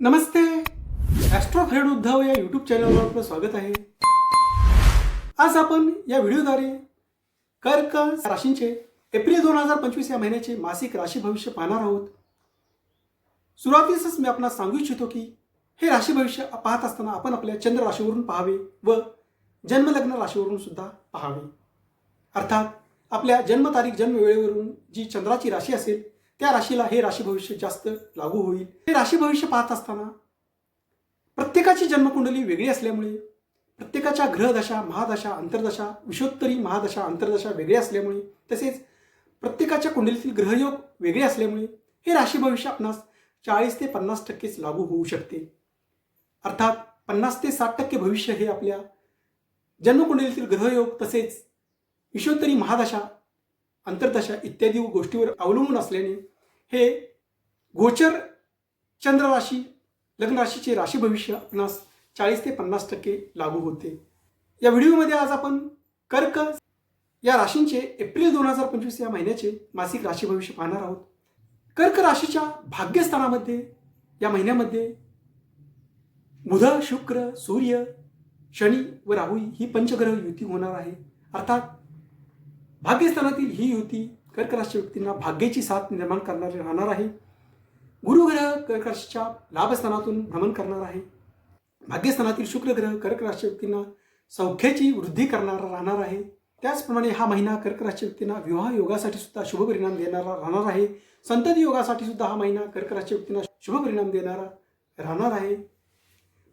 नमस्ते. Austro friend Uddhav या YouTube चॅनलवर आपलं स्वागत आहे. आज आपण या व्हिडिओद्वारे कर्क राशींचे एप्रिल दोन हजार पंचवीस या महिन्याचे मासिक राशी भविष्य पाहणार आहोत. सुरुवातीसच मी आपणास सांगू इच्छितो की हे राशी भविष्य पाहत असताना आपण आपल्या चंद्र राशीवरून पाहावे व जन्मलग्न राशीवरून सुद्धा पाहावे. अर्थात आपल्या जन्मतारीख जन्म वेळेवरून जी चंद्राची राशी असेल त्या राशीला हे राशी भविष्य जास्त लागू होईल. हे राशी भविष्य पाहत असताना प्रत्येकाची जन्मकुंडली वेगळी असल्यामुळे प्रत्येकाच्या ग्रहदशा महादशा अंतर्दशा विषोत्तरी महादशा अंतर्दशा वेगळी असल्यामुळे तसेच प्रत्येकाच्या कुंडलीतील ग्रहयोग वेगळे असल्यामुळे हे राशी भविष्य आपणास चाळीस ते पन्नास टक्केच लागू होऊ शकते. अर्थात पन्नास ते साठ टक्के भविष्य हे आपल्या जन्मकुंडलीतील ग्रहयोग तसेच विश्वोत्तरी महादशा अंतर्दशा इत्यादी गोष्टीवर अवलंबून असल्याने हे गोचर चंद्र राशी लग्न राशीचे राशी भविष्य आपणास चाळीस ते पन्नास टक्के लागू होते. या व्हिडिओमध्ये आज आपण कर्क या राशींचे एप्रिल दोन हजार पंचवीस या महिन्याचे मासिक राशी भविष्य पाहणार आहोत. कर्क राशीच्या भाग्यस्थानामध्ये या महिन्यामध्ये बुध शुक्र सूर्य शनी व राहू ही पंचग्रह युती होणार आहे. अर्थात भाग्यस्थानातील ही युती कर्क राशी व्यक्तींना भाग्याची साथ निर्माण करणारे राहणार आहे. गुरुग्रह कर्क राशीच्या लाभस्थानातून भ्रमण करणार आहे. भाग्यस्थानातील शुक्र ग्रह कर्क राशी व्यक्तींना सौख्याची वृद्धी करणारा राहणार आहे. त्याचप्रमाणे हा महिना कर्क राशी व्यक्तींना विवाह योगासाठी सुद्धा शुभ परिणाम देणारा राहणार आहे. संतती योगासाठी सुद्धा हा महिना कर्क राशी व्यक्तींना शुभ परिणाम देणारा राहणार आहे.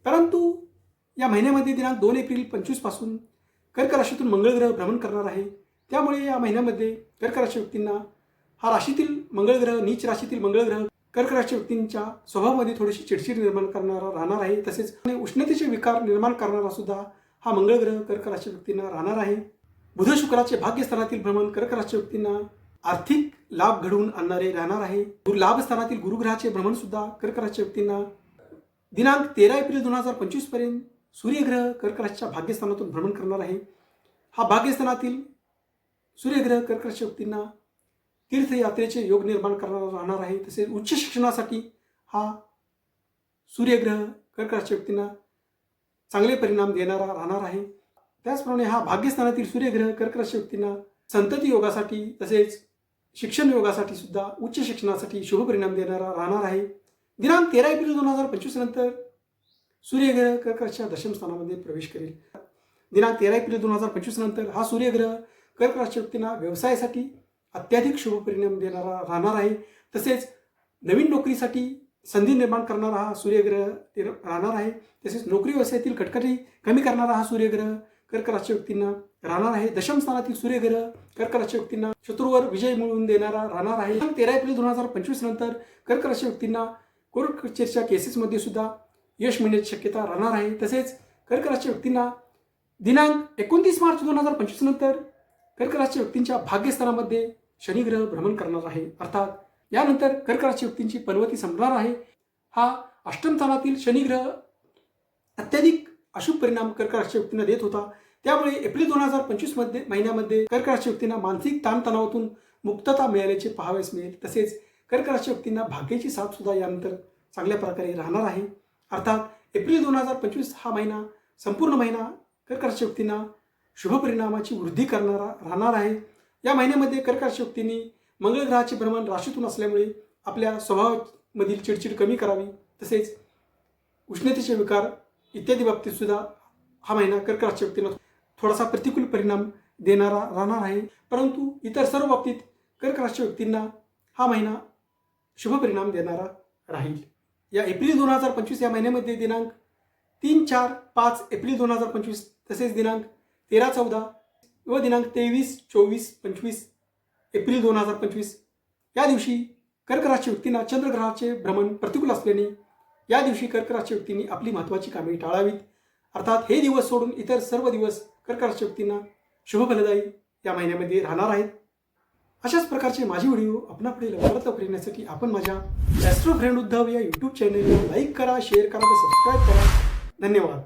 परंतु या महिन्यामध्ये दिनांक दोन एप्रिल पंचवीसपासून कर्क राशीतून मंगळ ग्रह भ्रमण करणार आहे. त्यामुळे या महिन्यामध्ये कर्क राशी व्यक्तींना हा राशीतील मंगळग्रह नीच राशीतील मंगळग्रह कर्क राशी व्यक्तींच्या स्वभावामध्ये थोडीशी चिडचिड निर्माण करणारा राहणार आहे. तसेच उष्णतेचे विकार निर्माण करणारा सुद्धा हा मंगळग्रह कर्क राशी व्यक्तींना राहणार आहे. बुध शुक्राचे भाग्यस्थानातील भ्रमण कर्क राशी व्यक्तींना आर्थिक लाभ घडवून आणणारे राहणार आहे. लाभस्थानातील गुरुग्रहाचे भ्रमण सुद्धा कर्क राशी व्यक्तींना दिनांक तेरा एप्रिल दोन हजार पंचवीसपर्यंत सूर्यग्रह कर्क राशीच्या भाग्यस्थानातून भ्रमण करणार आहे. हा भाग्यस्थानातील सूर्यग्रह कर्कश व्यक्तींना तीर्थयात्रेचे योग निर्माण करणारा राहणार आहे. तसेच उच्च शिक्षणासाठी हा सूर्यग्रह कर्कश व्यक्तींना चांगले परिणाम देणारा राहणार आहे. त्याचप्रमाणे हा भाग्यस्थानातील सूर्यग्रह कर्कश व्यक्तींना संतती योगासाठी तसेच शिक्षण योगासाठी सुद्धा उच्च शिक्षणासाठी शुभ परिणाम देणारा राहणार आहे. दिनांक तेरा एप्रिल दोन हजार पंचवीस नंतर सूर्यग्रह कर्कशच्या दशम स्थानामध्ये प्रवेश करेल. दिनांक तेरा एप्रिल दोन हजार पंचवीस नंतर हा सूर्यग्रह कर्क राशी व्यक्तींना व्यवसायासाठी अत्याधिक शुभ परिणाम देणारा राहणार आहे. तसेच नवीन नोकरीसाठी संधी निर्माण करणारा हा सूर्यग्रह ते राहणार आहे. तसेच नोकरी व्यवसायातील कटकटी कमी करणारा हा सूर्यग्रह कर्क राशी व्यक्तींना राहणार आहे. दशम स्थानातील सूर्यग्रह कर्क राशी व्यक्तींना शत्रूवर विजय मिळवून देणारा राहणार आहे. तेरा एप्रिल दोन हजार पंचवीस नंतर कर्क राशी व्यक्तींना कोर्ट केसेसमध्ये सुद्धा यश मिळण्याची शक्यता राहणार आहे. तसेच कर्क राशी व्यक्तींना दिनांक एकोणतीस मार्च दोन हजार पंचवीस नंतर कर्क राशी व्यक्तींच्या भाग्यस्थानामध्ये शनिग्रह भ्रमण करणार आहे. अर्थात यानंतर कर्क राशी व्यक्तींची पर्वती संपणार आहे. हा अष्टम स्थानातील शनिग्रह अत्याधिक अशुभ परिणाम कर्क राशी व्यक्तींना देत होता. त्यामुळे एप्रिल दोन हजार पंचवीसमध्ये महिन्यामध्ये कर्क राशी व्यक्तींना मानसिक ताणतणावातून मुक्तता मिळाल्याचे पाहावयास मिळेल. तसेच कर्क राशी व्यक्तींना भाग्याची साथ सुद्धा यानंतर चांगल्या प्रकारे राहणार आहे. अर्थात एप्रिल दोन हजार पंचवीस हा महिना संपूर्ण महिना कर्क राशी व्यक्तींना शुभ परिणामाची वृद्धी करणारा राहणार आहे. या महिन्यामध्ये कर्क राशी व्यक्तींनी भ्रमण राशीतून असल्यामुळे आपल्या स्वभावामधील चिडचिड कमी करावी. तसेच उष्णतेचे विकार इत्यादी बाबतीतसुद्धा हा महिना कर्क राशी थोडासा प्रतिकूल परिणाम देणारा राहणार आहे. परंतु इतर सर्व बाबतीत कर्क राशी व्यक्तींना हा महिना शुभ परिणाम देणारा राहील. या एप्रिल दोन हजार पंचवीस या महिन्यामध्ये दिनांक तीन चार पाच एप्रिल दोन हजार पंचवीस तसेच दिनांक तेरा चौदा. व दिनांक तेवीस चोवीस पंचवीस एप्रिल दोन हजार पंचवीस. या दिवशी कर्कराशी व्यक्तींना चंद्रग्रहाचे भ्रमण प्रतिकूल असल्याने या दिवशी कर्कराशी व्यक्तींनी आपली महत्त्वाची कामे टाळावीत. अर्थात हे दिवस सोडून इतर सर्व दिवस कर्कराशी व्यक्तींना शुभफलदायी या महिन्यामध्ये राहणार आहेत. अशाच प्रकारचे माझे व्हिडिओ आपणापुढे लवकरात लवकर येण्यासाठी आपण माझ्या ॲस्ट्रो फ्रेंड उद्धव या यूट्यूब चॅनलला लाईक करा शेअर करा व सबस्क्राईब करा. धन्यवाद.